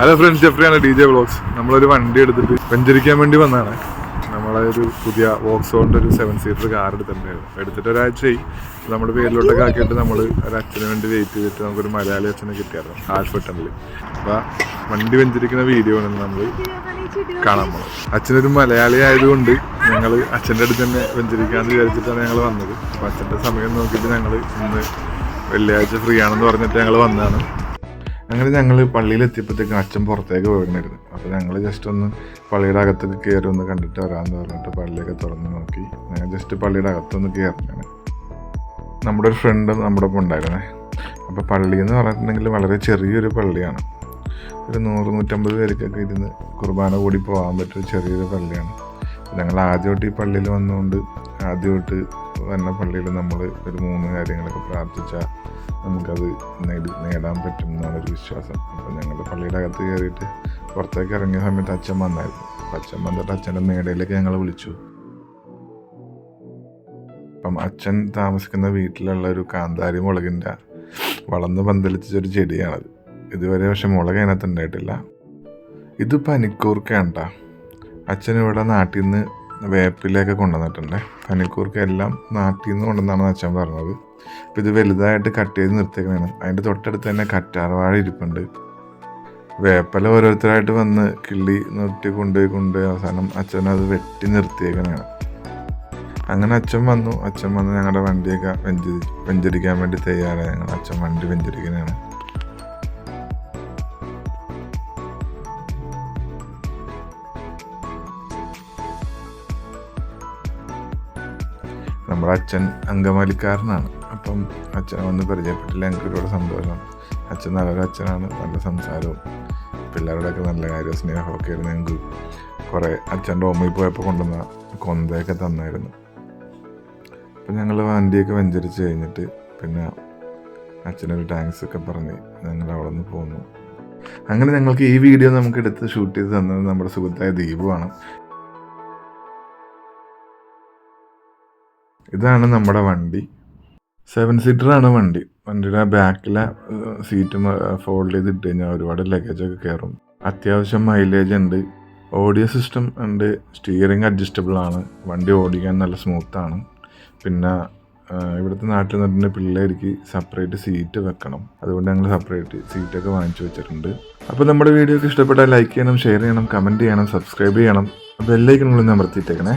Hello friends ജെഫ്രിയാണ് D J vlogs നമ്മളൊരു വണ്ടി എടുത്തിട്ട് വെഞ്ചരിക്കാൻ വേണ്ടി വന്നതാണ്. നമ്മളെ ഒരു പുതിയ വോക്സോണിന്റെ ഒരു സെവൻ സീറ്റർ കാർ എടുത്തിട്ടുണ്ടായിരുന്നു. എടുത്തിട്ട് ഒരാഴ്ചയായി നമ്മുടെ പേരിലോട്ടൊക്കെ ആക്കിയിട്ട് നമ്മൾ ഒരു അച്ഛന് വേണ്ടി വെയിറ്റ് ചെയ്തിട്ട് നമുക്കൊരു മലയാളി അച്ഛനെ കിട്ടിയായിരുന്നു ഹാഷ്പട്ടണിൽ അപ്പോൾ വണ്ടി വെഞ്ചരിക്കുന്ന വീഡിയോ ആണ് നമ്മൾ കാണാൻ പോകുന്നത് അച്ഛനൊരു മലയാളി ആയതുകൊണ്ട് ഞങ്ങൾ അച്ഛന്റെ അടുത്ത് തന്നെ വെഞ്ചരിക്കാമെന്ന് വിചാരിച്ചിട്ടാണ് ഞങ്ങൾ വന്നത്. അപ്പോൾ അച്ഛന്റെ സമയം നോക്കിയിട്ട് ഞങ്ങൾ ഇന്ന് വെള്ളിയാഴ്ച ഫ്രീ ആണെന്ന് പറഞ്ഞിട്ട് ഞങ്ങൾ വന്നതാണ്. അങ്ങനെ ഞങ്ങൾ പള്ളിയിൽ എത്തിയപ്പോഴത്തേക്കും അച്ഛൻ പുറത്തേക്ക് പോയിരുന്നു അപ്പോൾ ഞങ്ങൾ ജസ്റ്റ് ഒന്ന് പള്ളിയുടെ അകത്തേക്ക് കയറി ഒന്ന് കണ്ടിട്ട് വരാമെന്ന് പറഞ്ഞിട്ട് പള്ളിയൊക്കെ തുറന്ന് നോക്കി. ഞങ്ങൾ ജസ്റ്റ് പള്ളിയുടെ അകത്തൊന്ന് കയറിയാണ് നമ്മുടെ ഒരു ഫ്രണ്ട് നമ്മുടെ ഒപ്പം ഉണ്ടായിരുന്നേ. അപ്പോൾ പള്ളി എന്ന് പറഞ്ഞിട്ടുണ്ടെങ്കിൽ വളരെ ചെറിയൊരു പള്ളിയാണ്. ഒരു നൂറ് നൂറ്റമ്പത് പേർക്കൊക്കെ ഇരുന്ന് കുർബാന കൂടി പോകാൻ പറ്റിയ ചെറിയൊരു പള്ളിയാണ്. ഞങ്ങൾ ആദ്യമായിട്ട് ഈ പള്ളിയിൽ വന്നുകൊണ്ട് ആദ്യമായിട്ട് വന്ന പള്ളിയിൽ നമ്മൾ ഒരു മൂന്ന് കാര്യങ്ങളൊക്കെ പ്രാർത്ഥിച്ചാൽ നമുക്കത് നേടി നേടാൻ പറ്റും എന്നാണൊരു വിശ്വാസം. അപ്പോൾ ഞങ്ങൾ പള്ളിയുടെ അകത്ത് കയറിയിട്ട് പുറത്തേക്ക് ഇറങ്ങിയ സമയത്ത് അച്ഛൻ വന്നായിരുന്നു. അച്ഛൻ വന്നിട്ട് അച്ഛന്റെ മേടയിലേക്ക് ഞങ്ങൾ വിളിച്ചു. അപ്പം അച്ഛൻ താമസിക്കുന്ന വീട്ടിലുള്ള ഒരു കാന്താരി മുളകിന്റെ വളർന്ന് പന്തലിച്ചൊരു ചെടിയാണത്. ഇതുവരെ പക്ഷെ മുളക് അതിനകത്ത് ഉണ്ടായിട്ടില്ല. ഇത് പനിക്കൂർക്കയാണ് കേട്ടോ അച്ഛൻ ഇവിടെ നാട്ടിൽ നിന്ന് വേപ്പിലേക്ക് കൊണ്ടുവന്നിട്ടുണ്ട്. പനിക്കൂർക്ക എല്ലാം നാട്ടിൽ നിന്ന് കൊണ്ടുവന്നാണെന്ന് അച്ഛൻ പറഞ്ഞത്. അപ്പോൾ ഇത് വലുതായിട്ട് കട്ട് ചെയ്ത് നിർത്തിയേക്കണതാണ് അതിന്റെ തൊട്ടടുത്ത് തന്നെ കറ്റാർവാഴ ഇരിപ്പുണ്ട്. വേപ്പല ഓരോരുത്തരായിട്ട് വന്ന് കിള്ളി നിർത്തി കൊണ്ടുപോയി കൊണ്ടുപോയി അവസാനം അച്ഛൻ അത് വെട്ടി നിർത്തിയേക്കണതാണ് അങ്ങനെ അച്ഛൻ വന്നു. അച്ഛൻ വന്ന് ഞങ്ങളുടെ വണ്ടിയൊക്കെ വെഞ്ചരി വെഞ്ചരിക്കാൻ വേണ്ടി തയ്യാറായി. ഞങ്ങൾ അച്ഛൻ വണ്ടി വെഞ്ചരിക്കുന്നതാണ് നമ്മുടെ അച്ഛൻ അങ്കമാലിക്കാരനാണ്. അപ്പം അച്ഛനെ വന്ന് പരിചയപ്പെട്ടില്ല. എനിക്ക് ഒരുപാട് സന്തോഷം. അച്ഛൻ നല്ലൊരു അച്ഛനാണ്. നല്ല സംസാരവും. പിള്ളേരോടൊക്കെ നല്ല കാര്യം സ്നേഹമൊക്കെ ആയിരുന്നു ഞങ്ങൾക്ക്. കുറേ അച്ഛന്റെ ഓമ്മയിൽ പോയപ്പോൾ കൊണ്ടുവന്ന കൊന്തയൊക്കെ തന്നായിരുന്നു. അപ്പം ഞങ്ങൾ വണ്ടിയൊക്കെ വെഞ്ചരിച്ച് കഴിഞ്ഞിട്ട് പിന്നെ അച്ഛനൊരു താങ്ക്സ് ഒക്കെ പറഞ്ഞ് ഞങ്ങൾ അവിടെ നിന്ന് പോന്നു. അങ്ങനെ ഞങ്ങൾക്ക് ഈ വീഡിയോ നമുക്ക് എടുത്ത് ഷൂട്ട് ചെയ്ത് തന്നത് നമ്മുടെ സുഹൃത്തായ ദീപുവാണ് ഇതാണ് നമ്മുടെ വണ്ടി. സെവൻ സീറ്റർ ആണ് വണ്ടി. വണ്ടിയുടെ ബാക്കിലെ സീറ്റ് ഫോൾഡ് ചെയ്ത് ഇട്ട് കഴിഞ്ഞാൽ ഒരുപാട് ലഗേജൊക്കെ കയറും അത്യാവശ്യം മൈലേജ് ഉണ്ട്. ഓഡിയോ സിസ്റ്റം ഉണ്ട്. സ്റ്റിയറിംഗ് അഡ്ജസ്റ്റബിൾ ആണ്. വണ്ടി ഓടിക്കാൻ നല്ല സ്മൂത്ത് ആണ്. പിന്നെ ഇവിടുത്തെ നാട്ടിൽ നിന്നിട്ട് പിള്ളേർക്ക് സെപ്പറേറ്റ് സീറ്റ് വെക്കണം. അതുകൊണ്ട് ഞങ്ങൾ സെപ്പറേറ്റ് സീറ്റൊക്കെ വാങ്ങിച്ചു വെച്ചിട്ടുണ്ട്. അപ്പോൾ നമ്മുടെ വീഡിയോക്ക് ഇഷ്ടപ്പെട്ടാൽ ലൈക്ക് ചെയ്യണം ഷെയർ ചെയ്യണം കമന്റ് ചെയ്യണം സബ്സ്ക്രൈബ് ചെയ്യണം. ബെല്ലൈക്കണുള്ളിൽ അമർത്തിയിട്ടേക്കണേ.